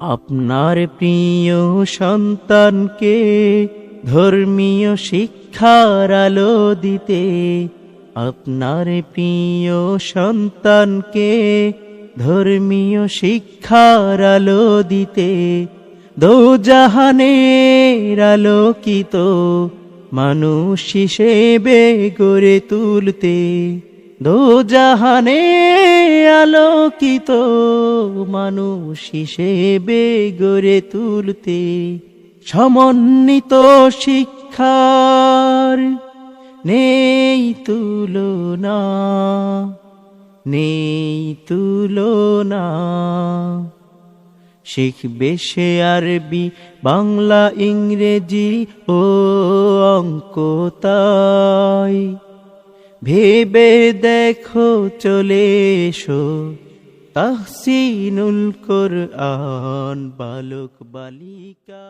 আপনার প্রিয় সন্তানকে ধর্মীয় শিক্ষার আলো দিতে, আপনার প্রিয় সন্তানকে ধর্মীয় শিক্ষার আলো দিতে দো জাহানের আলোকিত মানুষ হিসেবে গড়ে তুলতে। দো জাহানে আলোকিত মানুষ হিসেবে গড়ে তুলতে সমন্বিত শিক্ষার নেই তুলনা নেই তুলনা। শিখবে সে আরবি, বাংলা, ইংরেজি ও অঙ্ক তাই। ভেবে দেখো চলে এসো। তাহসিনুল কোরআন বালক বালিকা